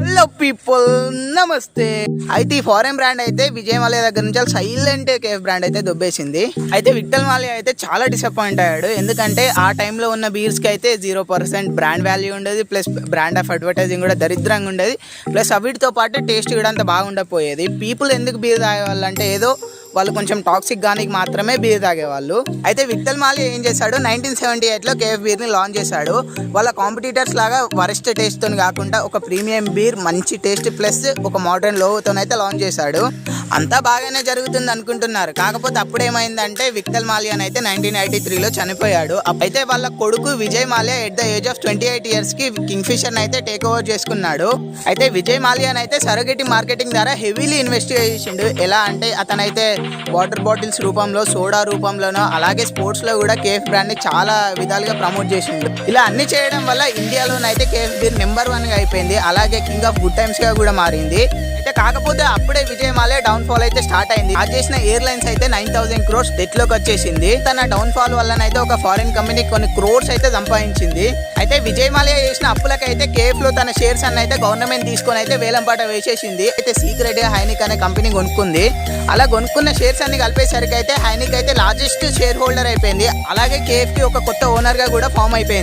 Hello people నమస్తే అయితే ఈ ఫారెన్ బ్రాండ్ అయితే విజయమాలయ దగ్గర నుంచి సైలెంట్ కేఫ్ బ్రాండ్ అయితే దొబ్బేసింది. అయితే విక్టల్ మాలయ అయితే చాలా డిసప్పాయింట్ అయ్యాడు. ఎందుకంటే ఆ టైంలో ఉన్న బీర్స్కి అయితే జీరో పర్సెంట్ బ్రాండ్ వాల్యూ ఉండేది ప్లస్ బ్రాండ్ ఆఫ్ అడ్వర్టైజింగ్ కూడా దరిద్రంగా ఉండేది ప్లస్ అవిటితో పాటు టేస్ట్ కూడా అంత బాగుండకపోయేది. పీపుల్ ఎందుకు బీర్ తాగేవాళ్ళంటే ఏదో వాళ్ళు కొంచెం టాక్సిక్ గానికి మాత్రమే బీర్ తాగేవాళ్ళు. అయితే విత్తల్ మాలి ఏం చేశాడు? నైన్టీన్ సెవెంటీ ఎయిట్లో కేఎఫ్ బీర్ని లాంచ్ చేశాడు. వాళ్ళ కాంపిటీటర్స్ లాగా వరస్ట్ టేస్ట్తో కాకుండా ఒక ప్రీమియం బీర్ మంచి టేస్ట్ ప్లస్ ఒక మోడర్న్ లోతోనైతే లాంచ్ చేశాడు. అంతా బాగానే జరుగుతుంది అనుకుంటున్నారు. కాకపోతే అప్పుడు ఏమైందంటే విక్టల్ మాలియా అయితే నైన్టీన్ ఎయిటీ త్రీలో చనిపోయాడు. అయితే వాళ్ళ కొడుకు Vijay Mallya at the age of twenty eight ఇయర్స్కి కింగ్ ఫిషర్ అయితే టేక్ ఓవర్ చేసుకున్నాడు. అయితే విజయ్ మాలియా అయితే సరగటి మార్కెటింగ్ ద్వారా హెవీలీ ఇన్వెస్ట్ చేసిండు. ఎలా అంటే అతనైతే వాటర్ బాటిల్స్ రూపంలో సోడా రూపంలోనో అలాగే స్పోర్ట్స్లో కూడా కేఫ్ బ్రాండ్ని చాలా విధాలుగా ప్రమోట్ చేసిండు. ఇలా అన్ని చేయడం వల్ల ఇండియాలోనైతే కేఫ్ బీర్ నెంబర్ వన్ అయిపోయింది. అలాగే కింగ్ ఆఫ్ గుడ్ టైమ్స్గా కూడా మారింది. అయితే కాకపోతే అప్పుడే విజయమాలే డౌన్ ఫాల్ అయితే స్టార్ట్ అయింది. ఆ చేసిన ఎయిర్లైన్స్ అయితే నైన్ థౌసండ్ క్రోర్స్ డెట్లోకి వచ్చేసింది. తన డౌన్ ఫాల్ వల్లనైతే ఒక ఫారిన్ కంపెనీ కొన్ని క్రోర్స్ అయితే సంపాదించింది. అయితే విజయమాలయ చేసిన అప్పులకైతే కేఫ్లో తన షేర్స్ అన్న అయితే గవర్నమెంట్ తీసుకొని అయితే వేలంపాట వేసేసింది. అయితే సీక్రెట్గా హైనిక్ అనే కంపెనీ కొనుక్కుంది. అలా కొనుక్కున్న షేర్స్ అన్ని కలిపేసరికి అయితే హైనిక్ అయితే లార్జెస్ట్ షేర్ హోల్డర్ అయిపోయింది. అలాగే కేఫ్కి ఒక కొత్త ఓనర్గా కూడా ఫామ్ అయిపోయింది.